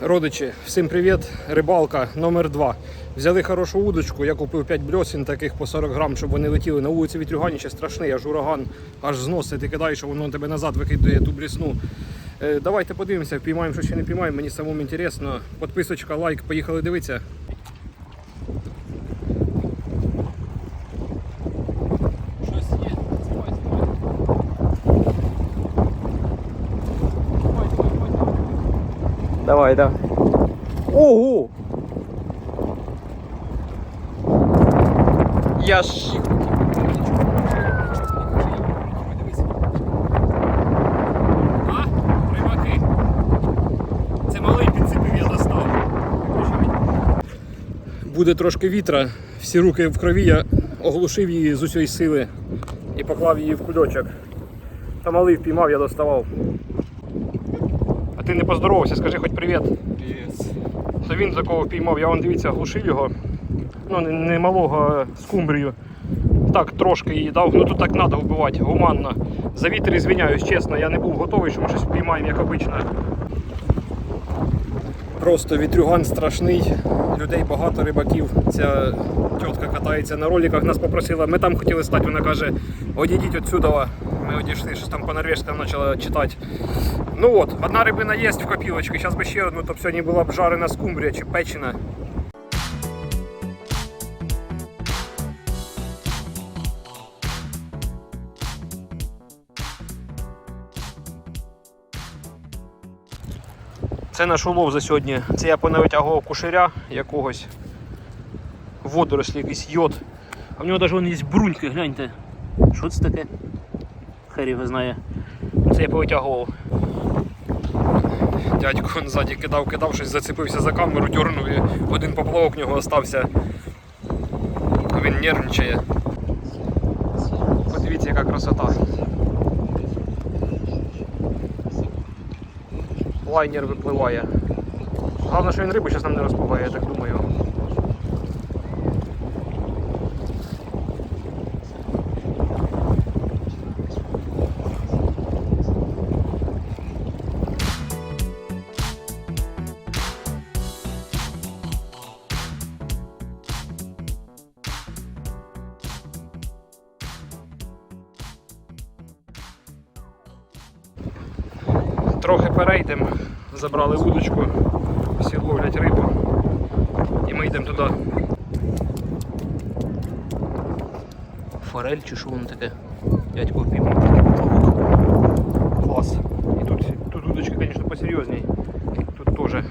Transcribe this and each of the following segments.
Родичі, всім привіт! Рибалка номер 2 Взяли хорошу удочку, я купив 5 бльосин таких по 40 грам, щоб вони летіли. На вулиці вітрюганіще страшний, аж ураган, аж зносить, ти кидаєш, а воно тебе назад викидає ту блісну. Е, давайте подивимося, впіймаємо, що ще не піймаємо, мені самому інтересно. Подписочка, лайк, поїхали дивитися. Щось є, знімай, знімай. Давай, да. Ого! Я ж. А? Рибаки. Це малий підсипив, я достав. Буде трошки вітра, всі руки в крові, я оглушив її з усієї сили і поклав її в кульочок. Та малий впіймав, я доставав. Ти не поздоровався, скажи хоч привіт. Привет. Це він такого впіймав, я вон дивіться, глушив його. Ну, не, малого а скумбрію. Так, трошки її дав. Ну тут так треба вбивати, гуманно. За вітер звиняюсь, чесно, я не був готовий, що ми щось впіймаємо, як обично. Просто вітрюган страшний, людей багато рибаків. Ця тітка катається на роликах, нас попросила. Ми там хотіли стати, вона каже, одійдіть отсюди. Ми одійшли, там по норвежському почала читати. Ну от, одна рибина є в копілочці, зараз би ще одну, то б сьогодні була б жарена скумбрія чи печена. Це наш улов за сьогодні. Це я понавитягував кушаря якогось. Водорослі, якийсь йод. А в нього навіть є бруньки, гляньте. Що це таке? Хер його знає. Це я повитягував. Дядько ззаді кидав, кидав, щось зацепився за камеру, дернув і один поплавок в нього остався. Він нервничає. Подивіться, яка красота. Лайнер випливає. Головне, що він рибу зараз нам не розпливає, я так думаю. Трохи перейдемо, забрали вудочку, всі ловлять рибу і ми йдемо туди. Форель чи що воно таке? Дядько впіймав такий поплавок. Клас. І тут, тут удочки, звісно, посерйозній. Тут теж.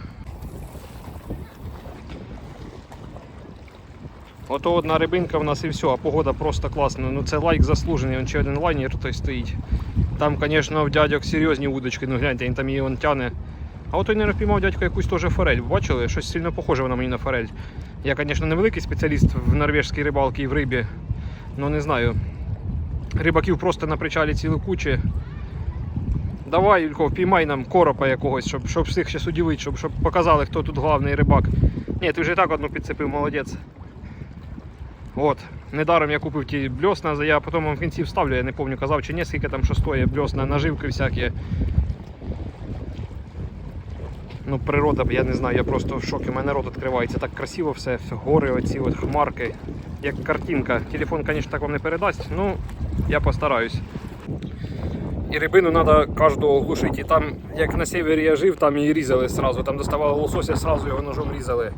Ото одна рибинка в нас і все, а погода просто класна. Ну це лайк заслужений, он ще один лайнер той стоїть. Там, звісно, в дядьок серйозні удочки, ну гляньте, він там її он тяне. А от він впіймав дядько якусь теж форель. Бачили? Щось сильно похоже вона мені на форель. Я, звісно, не великий спеціаліст в норвежській рибалці і в рибі. Ну не знаю. Рибаків просто на причалі цілу кучі. Давай, Юлько, впіймай нам коропа якогось, щоб, щоб всіх ще удивити, щоб, щоб показали, хто тут головний рибак. Ні, ти вже і так одну підцепив, молодець. От, недаром я купив ті бльосна, я потім вам в кінці вставлю, я не пам'ятаю, казав чи ні, скільки там що стоїть, бльосна, наживки всякі. Ну, природа, я не знаю, я просто в шокі, у мене рот відкривається, так красиво все, все гори, оці от хмарки, як картинка. Телефон, звісно, так вам не передасть, ну я постараюсь. І рибину треба кожного оглушити. І там, як на севері я жив, там її різали сразу. Там доставали лосося, сразу його ножом різали.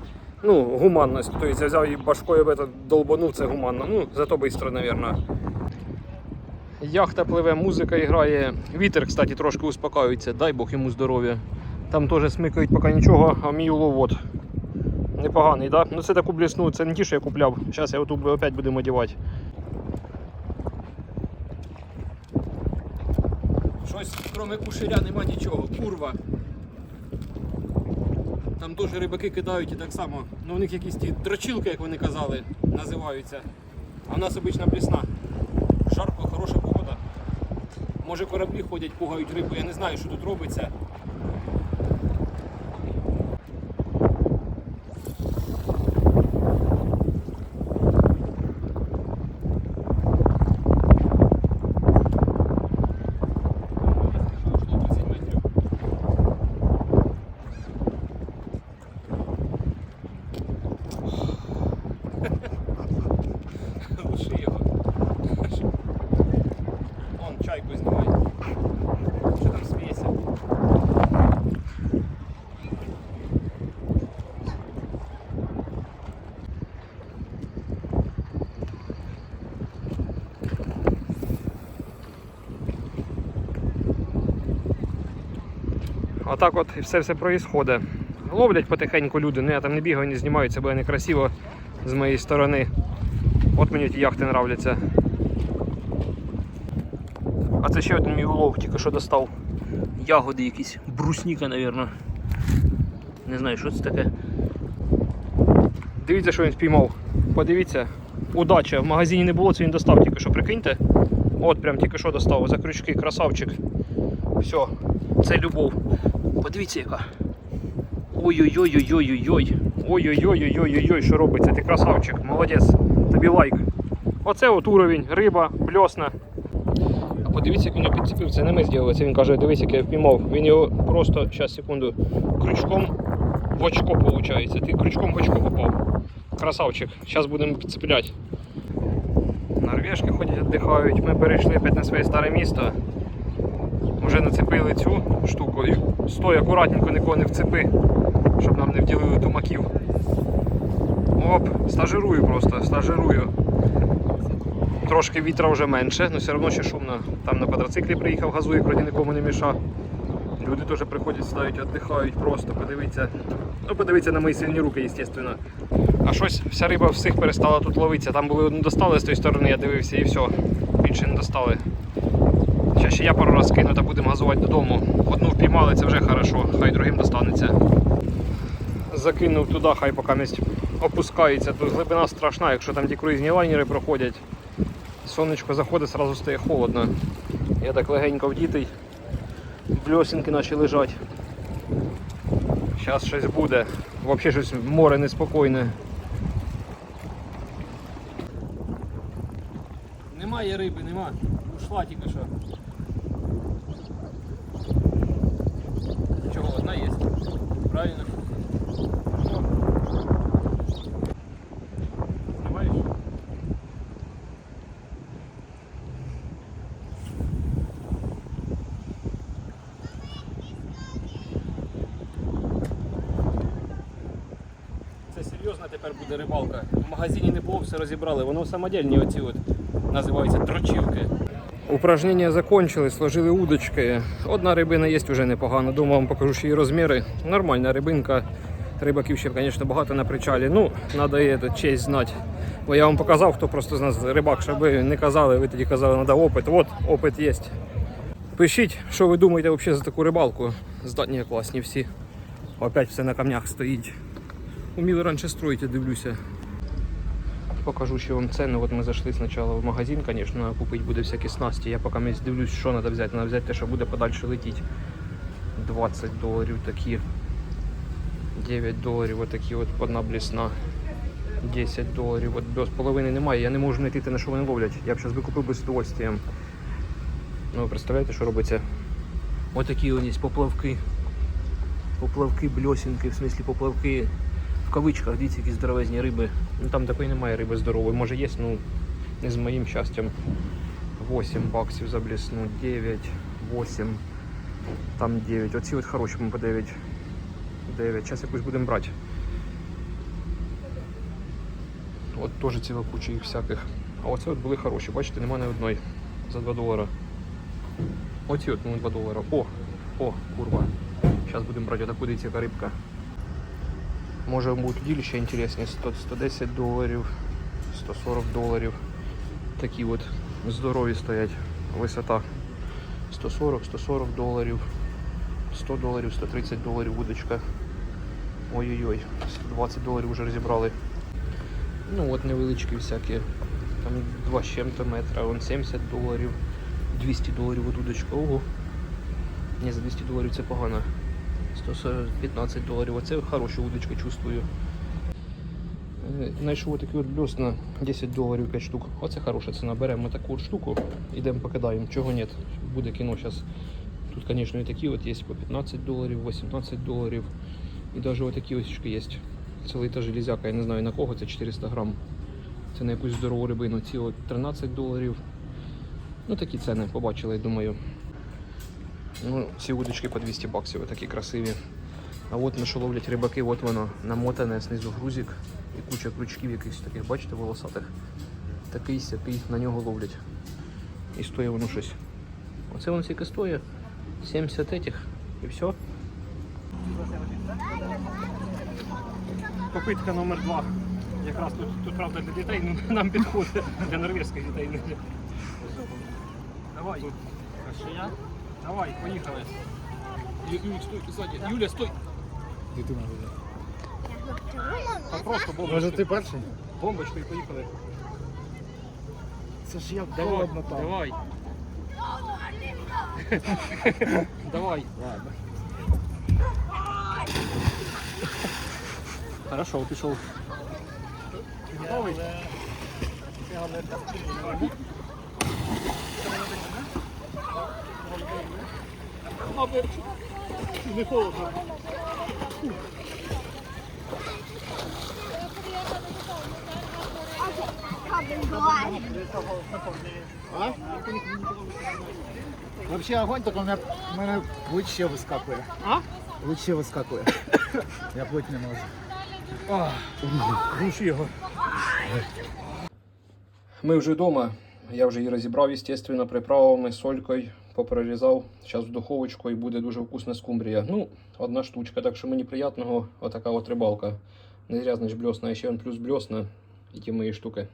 Ну, гуманність. Тобто я взяв і башкою в этот долбанув, це гуманно. Ну, зато швидко, мабуть. Яхта пливе, музика грає. Вітер, кстати, трошки успокоюється, дай Бог йому здоров'я. Там теж смикають поки нічого, а мій улов от. Непоганий, так? Да? Ну це таку блісну, це не ті, що я купляв. Зараз я оту опять будемо одягати. Щось, крім кушеря, нема нічого. Курва. Там теж рибаки кидають і так само. Ну у них якісь ті дрочилки, як вони казали, називаються. А в нас обична блісна. Жарко, хороша погода. Може кораблі ходять, пугають рибу, я не знаю, що тут робиться. Отак от і все все проїсходить. Ловлять потихеньку люди, ну я там не бігаю, не знімаю, це буде некрасиво з моєї сторони. От мені ті яхти нравляться. А це ще один мій улов, тільки що достав. Ягоди якісь, брусніка, мабуть. Не знаю, що це таке. Дивіться, що він спіймав. Подивіться. Удача. В магазині не було, це він достав тільки що, прикиньте. От прям тільки що достав. За крючки, красавчик. Все, це любов. Подивіться яка. Ой-ой-ой-ой-ой-ой. Ой-ой-ой-ой-ой-ой, що робиться? Ти красавчик, молодець. Тобі лайк. Оце от уровень, риба, бльосна. А подивіться, як він підцепив, це не ми зробили. Це він каже, дивись, як я впіймав. Він його просто, зараз, секунду, крючком в очко виходить. Ти крючком в очко попав. Красавчик. Зараз будемо підцепляти. Норвежки ходять, віддихають. Ми перейшли опять на своє старе місто. Вже нацепили цю штуку. І стой акуратненько, нікого не вцепи, щоб нам не вділили тумаків. Оп, стажирую просто, стажирую. Трошки вітра вже менше, але все одно ще шумно. Там на квадроциклі приїхав, газує, вроді нікому не міша. Люди теж приходять, стають, віддихають просто, подивіться. Ну, подивіться на мої сильні руки, звісно. А щось вся риба всіх перестала тут ловитися. Там були одну достали з тої сторони, я дивився і все. Більше не достали. Ще ще я пару раз кину та будемо газувати додому. Одну впіймали, це вже хорошо, хай другим достанеться. Закинув туди, хай поки місць опускається. Тут глибина страшна, якщо там ті круїзні лайнери проходять. Сонечко заходить, одразу стає холодно. Я так легенько вдітий. Бльосинки наші лежать. Зараз щось буде. Взагалі щось море неспокійне. Немає риби, нема. Ушла тільки що. Чого, одна є? Правильно? Серйозна тепер буде рибалка. В магазині не було, все розібрали. Воно самодельні оці от називаються дрочилки. Упражнення закончили, сложили удочки. Одна рибина є вже непогано. Думаю, вам покажу ще її розміри. Нормальна рибинка. Рибаків ще, звісно, багато на причалі. Ну, треба її честь знати. Бо я вам показав, хто просто з нас рибак, щоб ви не казали, ви тоді казали, треба опит. От, опит є. Пишіть, що ви думаєте взагалі за таку рибалку. Здатні класні всі. Опять все на камнях стоїть. Уміли раніше строїти, дивлюся. Покажу ще вам ціни. От ми зайшли спочатку в магазин, звісно, купити буде всякі снасті. Я поки дивлюсь, що треба взяти. Треба взяти те, що буде подальше летіти. 20 доларів такі. 9 доларів отакі от одна блісна. 10 доларів. От без половини немає. Я не можу знайти те, на що вони ловлять. Я б зараз би купив би з удовольствием. Ну ви представляєте, що робиться? Отакі ось є поплавки. Поплавки, бльосінки, в смислі поплавки в кавичках, дивіться, які здоровезні риби. Ну там такої немає риби здорової. Може є, ну не з моїм щастям. 8 баксів за блісну, 9, 8, там 9. Оці от хороші ми по 9. 9. Зараз якусь будемо брати. От теж ціла куча їх всяких. А оце от були хороші, бачите, немає ні одної за 2 долара. Оці от ну, 2 долара. О, о, курва. Зараз будемо брати отаку дивіться, яка рибка. Може будуть удилища інтересні, 110 доларів, 140 доларів. Такі от здорові стоять. Висота 140, 140 доларів, 100 доларів, 130 доларів вудочка. Ой-ой-ой, 120 доларів вже розібрали. Ну от невеличкі всякі. Там 2 з чим-то метра, вон 70 доларів, 200 доларів от удочка. Ого. Ні, за 200 доларів це погано. 115 доларів. Оце хорошу удочку чувствую. Е, Знайшов отакий от блюз на 10 доларів 5 штук. Оце хороша ціна. Беремо таку от штуку, йдемо покидаємо. Чого ні? Буде кіно зараз. Тут, звісно, і такі от є по 15 доларів, 18 доларів. І навіть отакі ось є. Цілий та железяка, я не знаю на кого, це 400 грам. Це на якусь здорову рибину. Ці от 13 доларів. Ну такі ціни побачили, думаю. Ну, Ці удочки по 200 баксів, такі красиві. А от на що ловлять рибаки, от воно намотане знизу грузик і куча крючків якихось таких, бачите, волосатих. Такий сякий на нього ловлять. І стоїть воно щось. Оце воно тільки стоїть. 70 этих і все. Попитка номер два. Якраз тут, тут правда, для дітей ну, нам підходить, для норвезьких дітей. Давай. А ще я? Давай, поїхали. Ю- Юлік, стой, ззаді. Юля, стой. Дитина буде. Та просто Може бомбочкою. ти перший? Бомбочкою поїхали. Це ж як Давай, холодно там. давай. давай. Ладно. Хорошо, пішов. Готовий? Не холодно. А? Вообще огонь, только у меня, у мене лучше вискакує. А? Лучше вискакує. Я плоть не можу. Глуши його. Ми вже вдома. Я вже її розібрав, естественно, приправами, солькою, попрорізав. Зараз в духовочку і буде дуже вкусна скумбрія. Ну, одна штучка, так що мені приємного. Отака от рибалка. Не зря, значить, блесна, ще він плюс блесна і ті мої штуки.